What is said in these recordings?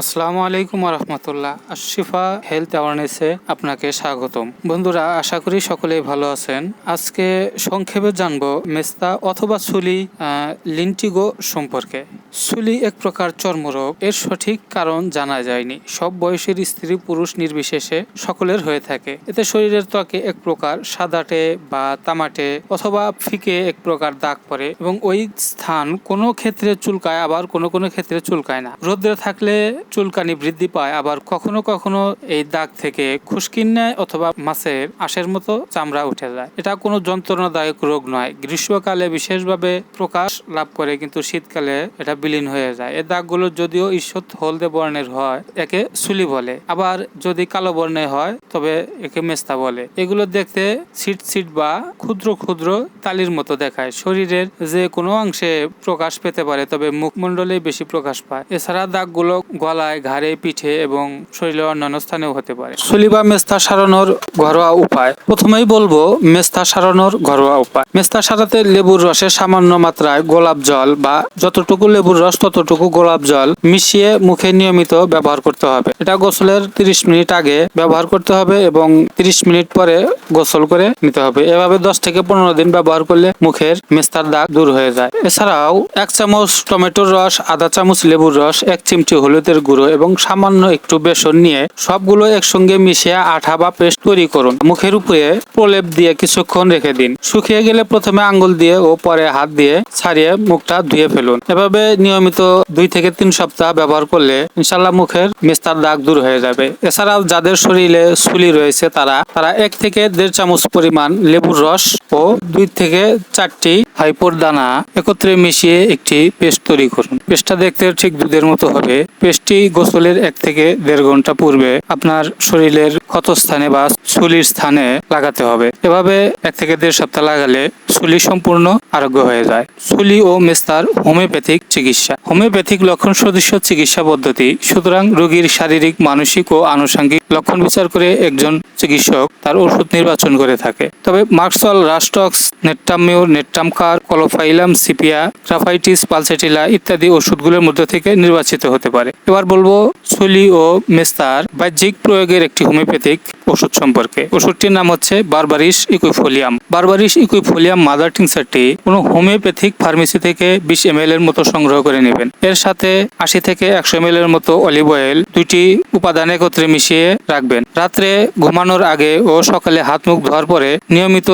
আসসালামু আলাইকুম রহমতুল্লাহ আশিফা হেলথ অ্যাওয়ারনেসে আপনাকে স্বাগতম। বন্ধুরা, আশা করি সকলেই ভালো আছেন। আজকে সংক্ষেপে জানব মেস্তা অথবা সুলি লিন্টিগো সম্পর্কে। সুলি এক প্রকার চর্মরোগ। এর সঠিক কারণ জানা যায়নি। সব বয়সের স্ত্রী পুরুষ নির্বিশেষে সকলের হয়ে থাকে। এতে শরীরের ত্বকে এক প্রকার সাদাটে বা তামাটে অথবা ফিকে এক প্রকার দাগ পড়ে এবং ওই স্থান কোনো ক্ষেত্রে চুলকায়, আবার কোনো কোনো ক্ষেত্রে চুলকায় না। রোদ্রে থাকলে চুলকানি বৃদ্ধি পায়, আবার কখনো কখনো এই দাগ থেকে খুশকির নেয় অথবা মাছের আঁশের মতো চামড়া উঠে যায়। এটা কোনো যন্ত্রণাদায়ক রোগ নয়। গ্রীষ্মকালে বিশেষভাবে প্রকাশ লাভ করে, কিন্তু শীতকালে এটা বিলীন হয়ে যায়। এই দাগগুলো যদিও ঈষৎ হলদে বর্ণের হয়, একে সুলি বলে। আবার যদি কালো বর্ণের হয়, তবে একে মেস্তা বলে। এগুলো দেখতে সিট সিট বা ক্ষুদ্র ক্ষুদ্র তালির মতো দেখায়। শরীরের যে কোনো অংশে প্রকাশ পেতে পারে, তবে মুখমণ্ডলেই বেশি প্রকাশ পায়। এছাড়া দাগগুলো গলায় ঘাড়ে, পিঠে এবং শরীরের অন্যান্য স্থানেও হতে পারে। সুলি বা মেস্তা সারানোর ঘরোয়া উপায়। প্রথমেই বলব, মেস্তা সারানোর ঘরোয়া উপায়। মেস্তা সারাতে লেবুর রসে সামান্য মাত্রায় গোলাপ জল বা যতটুকু লেবুর রস, ততটুকু গোলাপ জল মিশিয়ে মুখে নিয়মিত ব্যবহার করতে হবে। এটা গোসলের 30 মিনিট আগে ব্যবহার করতে হবে এবং 30 মিনিট পরে গোসল করে নিতে হবে। এভাবে 10 থেকে পনেরো দিন ব্যবহার করলে মুখের মেস্তার দাগ দূর হয়ে যায়। এছাড়াও এক চামচ টমেটোর রস, আধা চামচ লেবুর রস, এক চিমটি হলুদের গুঁড়ো এবং সামান্য একটু বেসন নিয়ে সবগুলো একসঙ্গে মিশিয়ে আঠা বা পেস্ট তৈরি করুন। মুখের উপরে প্রলেপ দিয়ে কিছুক্ষণ রেখে দিন। শুকিয়ে গেলে প্রথমে আঙ্গুল দিয়ে ও পরে হাত দিয়ে ছাড়িয়ে মুখটা ধুয়ে ফেলুন। এভাবে নিয়মিত দুই থেকে তিন সপ্তাহ ব্যবহার করলে ইনশাল্লাহ মুখের মিস্তার দাগ দূর হয়ে যাবে। এছাড়াও যাদের শরীরে সুলি রয়েছে তারা তারা এক থেকে দেড় চামচ পরিমাণ লেবুর রস ও দুই থেকে চারটি হাইপোর দানা একত্রে মিশিয়ে একটি পেস্ট তৈরি করুন। পেস্টটা দেখতে ঠিক দুধের মতো হবে। পেস্টটি গোসলের এক থেকে দেড় ঘণ্টা পূর্বে আপনার শরীরের ক্ষত স্থানে বা চুলির স্থানে লাগাতে হবে। এভাবে এক থেকে দেড় সপ্তাহ লাগালে চুলি সম্পূর্ণ আরোগ্য হয়ে যায়। চুলি ও মেস্তার হোমিওপ্যাথিক চিকিৎসা। হোমিওপ্যাথিক লক্ষণ সদৃশ চিকিৎসা পদ্ধতি। সুতরাং রোগীর শারীরিক, মানসিক ও আনুষঙ্গিক লক্ষণ বিচার করে একজন চিকিৎসক তার ওষুধ নির্বাচন করে থাকে। তবে merc sol rhus tox natrum mur natrum carb caulophyllum, sepia, graphites, pulsatilla ইত্যাদি ওষুধগুলোর মধ্যে থেকে নির্বাচিত হতে পারে। এবার বলব সুলি ও মেস্তার বাহ্যিক প্রয়োগের একটি হোমিওপ্যাথিক ওষুধ সম্পর্কে। ওষুধটির নাম হচ্ছে berberis aquifolium. Berberis aquifolium mother টিংসারটি কোনো হোমিওপ্যাথিক ফার্মেসি থেকে বিশ এম এর মতো সংগ্রহ করে নেবেন। এর সাথে আশি থেকে একশো এম এর মতো অলিভ অয়েল দুইটি উপাদান একত্রে মিশিয়ে রাখবেন। রাত্রে ঘুমানোর আগে ও সকালে হাত মুখ ধোয়ার পরে নিয়মিত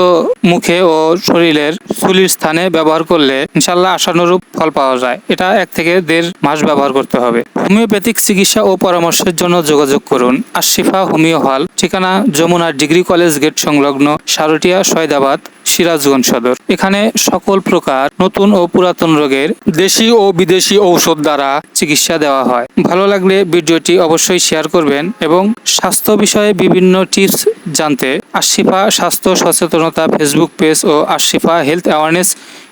মুখে ও শরীরের চুলির স্থানে ব্যবহার করলে ইনশাল্লাহ আশানুরূপ ফল পাওয়া যায়। এটা এক থেকে দেড় মাস ব্যবহার করতে হবে। হোমিওপ্যাথিক চিকিৎসা ও পরামর্শের জন্য যোগাযোগ করুন। আশিফা হোমিও হল ঠিকানা যমুনা ডিগ্রি কলেজ গেট সংলগ্ন সারটিয়া সয়দাবাদ সিরাজগঞ্জ সদর। এখানে সকল প্রকার নতুন ও পুরাতন রোগের দেশি ও বিদেশি ঔষধ দ্বারা চিকিৎসা দেওয়া হয়। ভালো লাগলে ভিডিওটি অবশ্যই শেয়ার করবেন এবং স্বাস্থ্য বিষয়ে বিভিন্ন টিপস জানতে আশিফা স্বাস্থ্য সচেতনতা ফেসবুক পেজ ও আশিফা হেলথ অ্যাওয়ারনেস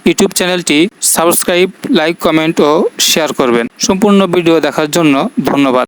ইউটিউব চ্যানেলটি সাবস্ক্রাইব, লাইক, কমেন্ট ও শেয়ার করবেন। সম্পূর্ণ ভিডিও দেখার জন্য ধন্যবাদ।